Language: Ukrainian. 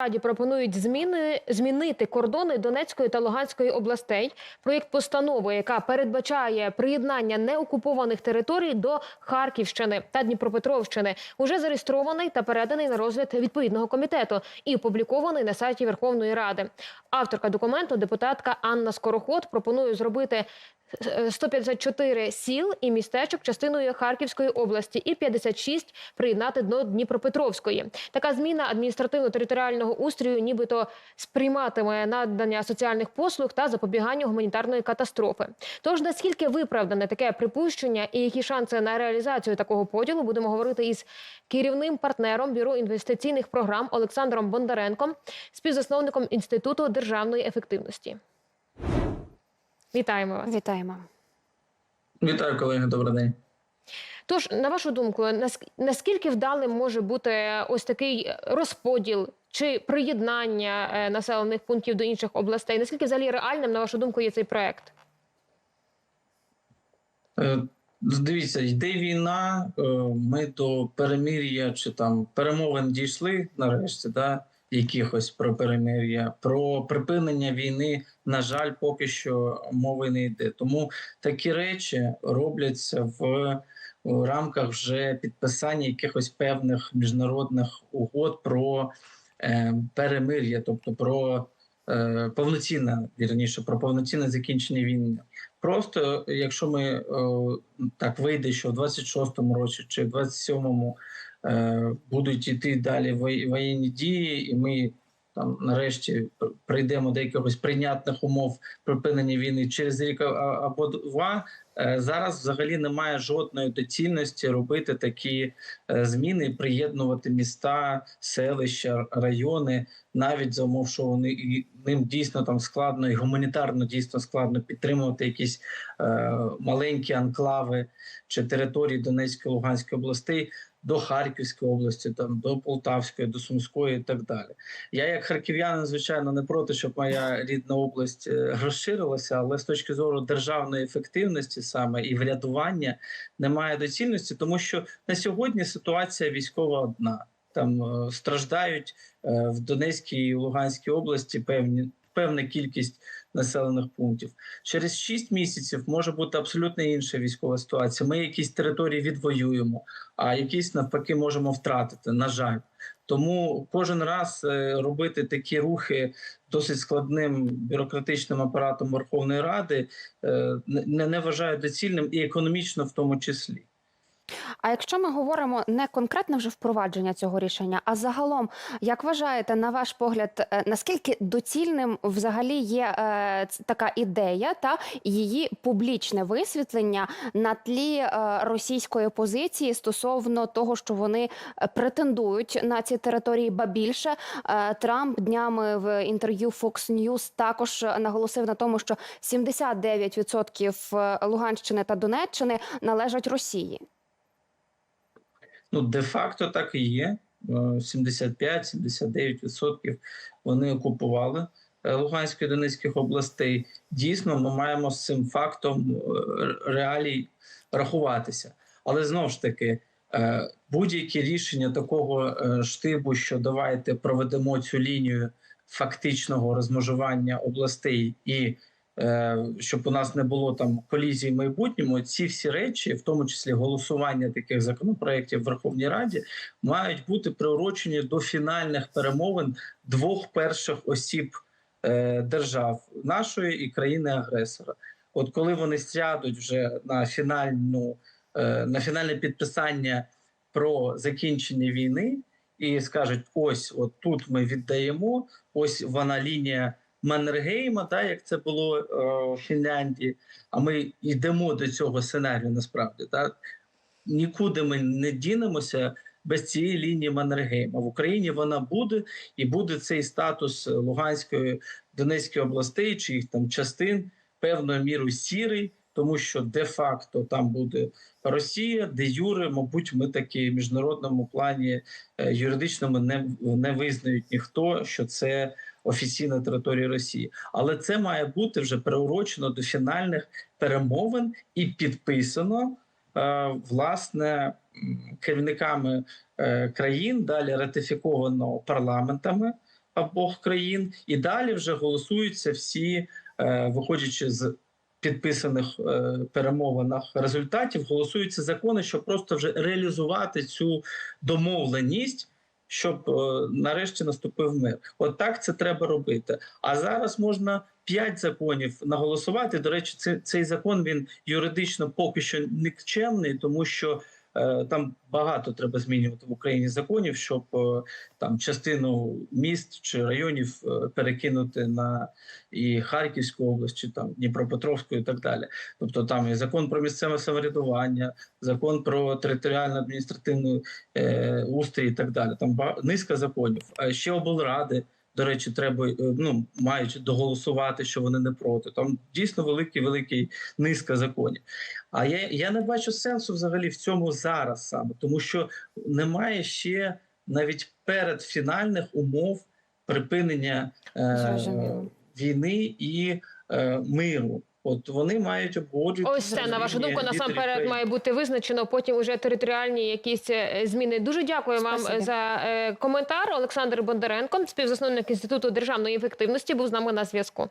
Раді пропонують зміни змінити кордони Донецької та Луганської областей. Проєкт постанови, яка передбачає приєднання неокупованих територій до Харківщини та Дніпропетровщини, уже зареєстрований та переданий на розгляд відповідного комітету і опублікований на сайті Верховної Ради. Авторка документу, депутатка Анна Скороход, пропонує зробити 154 сіл і містечок частиною Харківської області і 56 приєднати до Дніпропетровської. Така зміна адміністративно-територіального устрою, нібито сприйматиме надання соціальних послуг та запобігання гуманітарної катастрофи. Тож наскільки виправдане таке припущення і які шанси на реалізацію такого поділу, будемо говорити із керівним партнером бюро інвестиційних програм Олександром Бондаренком, співзасновником інституту державної ефективності. Вітаємо вас. Вітаємо. Вітаю, колеги, добрий день. Тож, на вашу думку, наск- наскільки вдалим може бути ось такий розподіл чи приєднання е, населених пунктів до інших областей? Наскільки взагалі реальним, на вашу думку, є цей проект? Е, Дивіться, йде війна. е, Ми до перемир'я чи там перемовин дійшли нарешті, да, якихось про перемир'я, про припинення війни. На жаль, поки що мови не йде. Тому такі речі робляться в, в рамках вже підписання якихось певних міжнародних угод про е, перемир'я, тобто про е, повноцінне, вірніше, про повноцінне закінчення війни. Просто якщо ми е, так вийде, що в 26-му році чи в 27-му е, будуть йти далі воєнні дії, і ми там нарешті прийдемо до якихось прийнятних умов припинення війни через рік або два. е, Зараз взагалі немає жодної доцільності робити такі е, зміни, приєднувати міста, селища, райони, навіть за умов, що вони ним дійсно там складно і гуманітарно дійсно складно підтримувати якісь е, маленькі анклави чи території Донецької Луганської областей до Харківської області, там до Полтавської, до Сумської і так далі. Я, як харків'янин, звичайно, не проти, щоб моя рідна область е, розширилася, але з точки зору державної ефективності саме і врядування немає доцільності, тому що на сьогодні ситуація військова одна. Там е, страждають е, в Донецькій і Луганській області певні певна кількість населених пунктів. Через 6 місяців може бути абсолютно інша військова ситуація. Ми якісь території відвоюємо, а якісь навпаки можемо втратити. На жаль. Тому кожен раз е, робити такі рухи досить складним бюрократичним апаратом Верховної Ради е, не, вважаю доцільним і економічно в тому числі. А якщо ми говоримо не конкретно вже впровадження цього рішення, а загалом, як вважаєте, на ваш погляд, е, наскільки доцільним взагалі є е, така ідея та її публічне висвітлення на тлі е, російської позиції стосовно того, що вони претендують на ці території, ба більше Трамп днями в інтерв'ю Fox News також наголосив на тому, що 79% Луганщини та Донеччини належать Росії. Ну, де-факто так і є. Е, 75-79% вони окупували е, Луганської і Донецьких областей. Дійсно, ми маємо з цим фактом е, реалій рахуватися. Але знову ж таки, е, будь-які рішення такого е, штибу, що давайте проведемо цю лінію фактичного розмежування областей і е, щоб у нас не було там колізій в майбутньому, ці всі речі, в тому числі голосування таких законопроєктів в Верховній Раді, мають бути приурочені до фінальних перемовин двох перших осіб е, держав нашої і країни-агресора. От коли вони сядуть вже на фінальну е, на фінальне підписання про закінчення війни і скажуть: ось, от тут ми віддаємо, ось вона лінія. Маннергейма, так, як це було е, в Фінляндії, а ми йдемо до цього сценарію насправді. Так? Нікуди ми не дінемося без цієї лінії Маннергейма. В Україні вона буде, і буде цей статус Луганської, Донецької областей, чи їх там частин певною мірою сірий, тому що де-факто там буде Росія, де Юре, мабуть, ми таки в міжнародному плані е, юридичному не, не визнають ніхто, що це офіційна територія Росії. Але це має бути вже приурочено до фінальних перемовин і підписано е, власне керівниками е, країн, далі ратифіковано парламентами обох країн, і далі вже голосуються всі, е, виходячи з підписаних перемовинах результатів, голосуються закони, щоб просто вже реалізувати цю домовленість. Щоб е, нарешті наступив мир, от так це треба робити. А зараз можна п'ять законів наголосувати. До речі, це, цей закон він юридично поки що нікчемний, тому що там багато треба змінювати в Україні законів, щоб е, там частину міст чи районів е, перекинути на і Харківську область, чи там Дніпропетровську, і так далі. Тобто там і закон про місцеве самоврядування, закон про територіально адміністративну е, устрій і так далі. Там низка законів. А ще облради. До речі, треба е, ну мають доголосувати, що вони не проти. Там дійсно великий, великий низка законів. А я, я не бачу сенсу взагалі в цьому зараз саме, тому що немає ще навіть передфінальних умов припинення е, війни і е, миру. От вони мають обговорювати Ось це на вашу думку насамперед має бути визначено. Потім уже територіальні якісь е, зміни. Дуже дякую вам за е, коментар. Олександр Бондаренко, співзасновник інституту державної ефективності, був з нами на зв'язку.